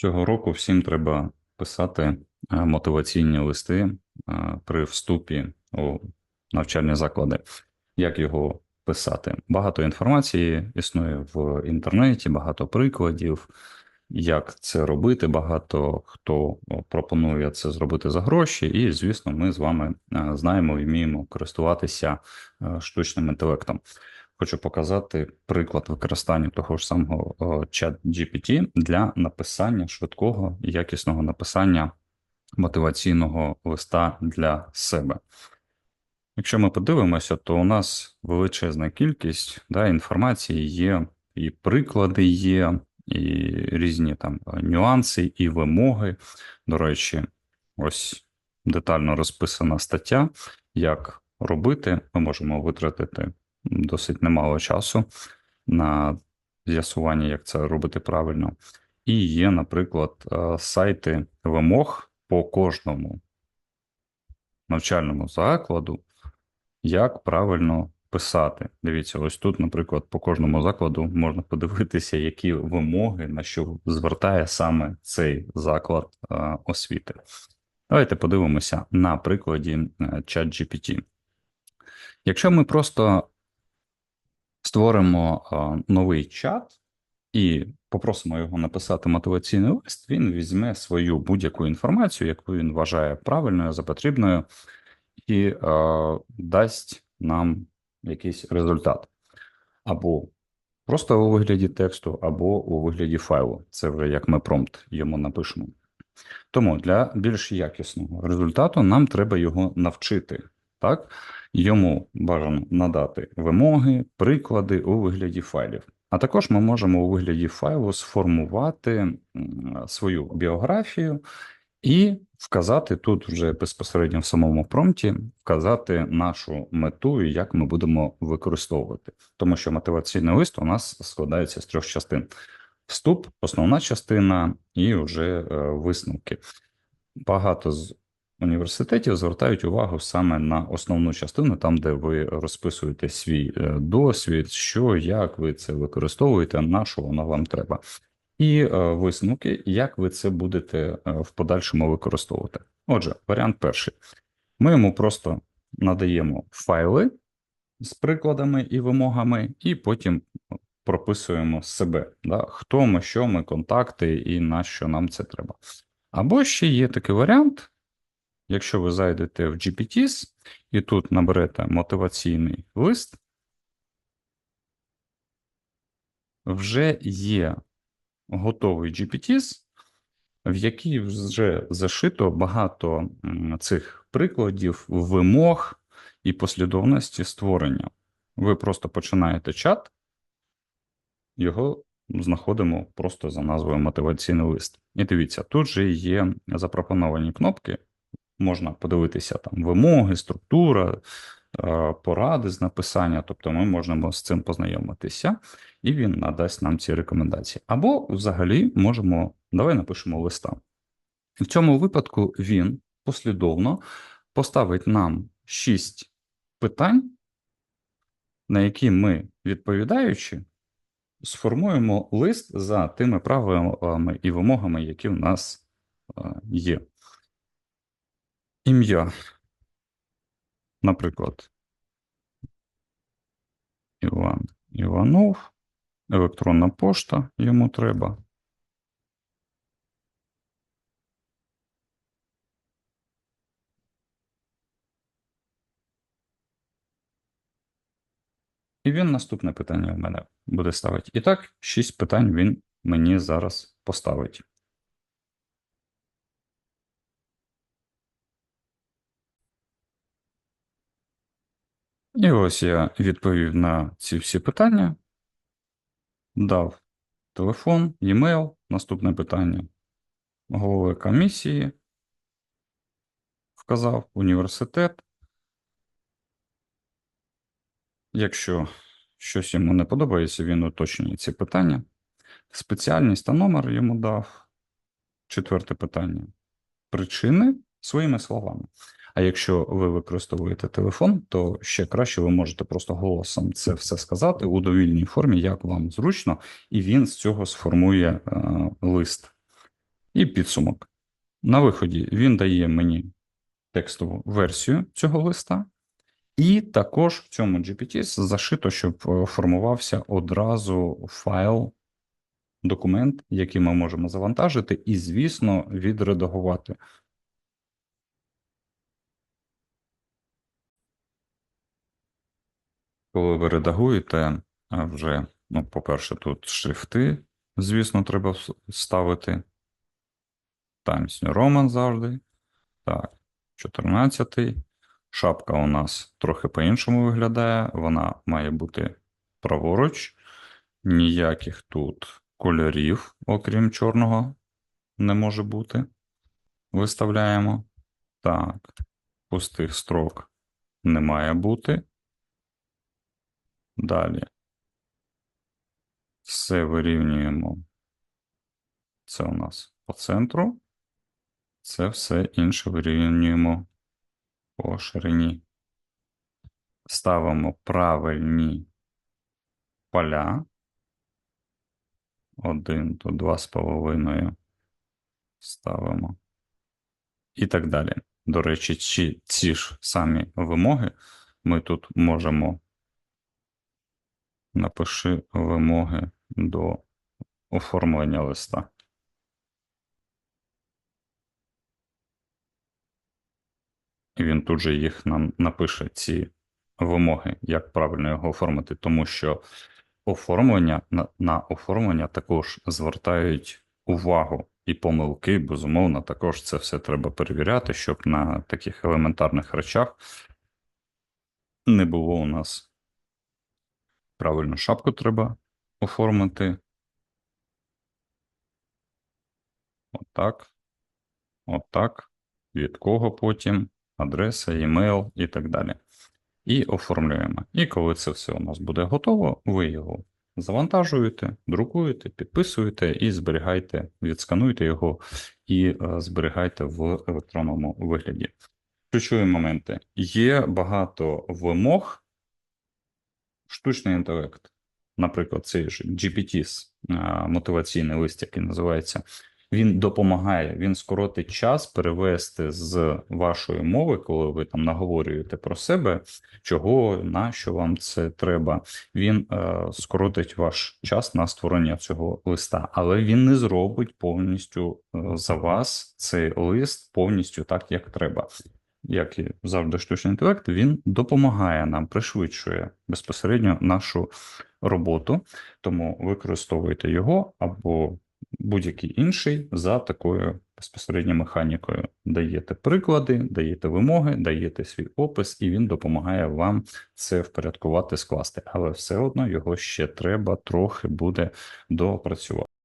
Цього року всім треба писати е, мотиваційні листи е, при вступі у навчальні заклади. Як його писати? Багато інформації існує в інтернеті, багато прикладів, як це робити. Багато хто пропонує це зробити за гроші, і, звісно, ми з вами е, знаємо і вміємо користуватися штучним інтелектом. Хочу показати приклад використання того ж самого чат GPT для написання швидкого і якісного написання мотиваційного листа для себе. Якщо ми подивимося, то у нас величезна кількість да, інформації є, і приклади є, і різні там нюанси і вимоги. До речі, ось детально розписана стаття, як робити, ми можемо витратити досить немало часу на з'ясування, як це робити правильно. І є, наприклад, е, сайти вимог по кожному навчальному закладу, як правильно писати. Дивіться, ось тут, наприклад, по кожному закладу можна подивитися, які вимоги, на що звертає саме цей заклад е, освіти. Давайте подивимося на прикладі е, ChatGPT. Якщо ми просто створимо новий чат і попросимо його написати мотиваційний лист, він візьме свою будь-яку інформацію, яку він вважає правильною за потрібною, і е, дасть нам якийсь результат. Або просто у вигляді тексту, або у вигляді файлу. Це вже як ми промпт йому напишемо. Тому для більш якісного результату нам треба його навчити. Так? Йому бажано надати вимоги, приклади у вигляді файлів. А також ми можемо у вигляді файлу сформувати свою біографію і вказати тут вже безпосередньо в самому промпті, вказати нашу мету і як ми будемо використовувати. Тому що мотиваційний лист у нас складається з трьох частин: вступ, основна частина і вже е, висновки. Багато з університетів звертають увагу саме на основну частину, там, де ви розписуєте свій е, досвід, що, як ви це використовуєте, на що воно вам треба. І е, висновки, як ви це будете е, в подальшому використовувати. Отже, варіант перший. Ми йому просто надаємо файли з прикладами і вимогами, і потім прописуємо себе, да, хто ми, що ми, контакти і на що нам це треба. Або ще є такий варіант, Якщо ви зайдете в GPTs і тут наберете мотиваційний лист, вже є готовий GPTs, в який вже зашито багато цих прикладів, вимог і послідовності створення. Ви просто починаєте чат, його знаходимо просто за назвою мотиваційний лист. І дивіться, тут же є запропоновані кнопки можна подивитися там вимоги, структура, е, поради з написання, тобто ми можемо з цим познайомитися, і він надасть нам ці рекомендації. Або взагалі можемо, давай напишемо листа. В цьому випадку він послідовно поставить нам шість питань, на які ми, відповідаючи, сформуємо лист за тими правилами і вимогами, які в нас е, є. Ім'я. Наприклад, Іван Іванов, електронна пошта йому треба. І він наступне питання в мене буде ставити. І так, шість питань він мені зараз поставить. І ось я відповів на ці всі питання, дав телефон, e-mail, наступне питання голови комісії, вказав університет. Якщо щось йому не подобається, він уточнює ці питання. Спеціальність та номер йому дав. Четверте питання. Причини своїми словами. А якщо ви використовуєте телефон, то ще краще ви можете просто голосом це все сказати у довільній формі, як вам зручно, і він з цього сформує е, лист. І підсумок. На виході він дає мені текстову версію цього листа, і також в цьому GPT зашито, щоб е, формувався одразу файл, документ, який ми можемо завантажити, і, звісно, відредагувати. Коли ви редагуєте, вже, ну, по-перше, тут шрифти, звісно, треба ставити. Times New Roman завжди. Так, 14. Шапка у нас трохи по-іншому виглядає. Вона має бути праворуч. Ніяких тут кольорів, окрім чорного, не може бути. Виставляємо. Так, пустих строк не має бути. Далі. Все вирівнюємо. Це у нас по центру. Це все інше вирівнюємо по ширині. Ставимо правильні поля. Один то два з половиною ставимо. І так далі. До речі, ці ж самі вимоги ми тут можемо напиши вимоги до оформлення листа. І він тут же їх нам напише, ці вимоги, як правильно його оформити, тому що оформлення на, на оформлення також звертають увагу і помилки, безумовно, також це все треба перевіряти, щоб на таких елементарних речах не було у нас правильно шапку треба оформити. Отак. Отак. Від кого потім, адреса, емейл і так далі. І оформлюємо. І коли це все у нас буде готово, ви його завантажуєте, друкуєте, підписуєте і зберігайте, відскануйте його і е, зберігайте в електронному вигляді. Ключові моменти. Є багато вимог, штучний інтелект, наприклад, цей ж GPT, мотиваційний лист, який називається, він допомагає, він скоротить час перевести з вашої мови, коли ви там наговорюєте про себе, чого, на що вам це треба. Він е, скоротить ваш час на створення цього листа, але він не зробить повністю е, за вас цей лист повністю так, як треба як і завжди штучний інтелект, він допомагає нам, пришвидшує безпосередньо нашу роботу, тому використовуйте його або будь-який інший за такою безпосередньо механікою. Даєте приклади, даєте вимоги, даєте свій опис, і він допомагає вам це впорядкувати, скласти. Але все одно його ще треба трохи буде доопрацювати.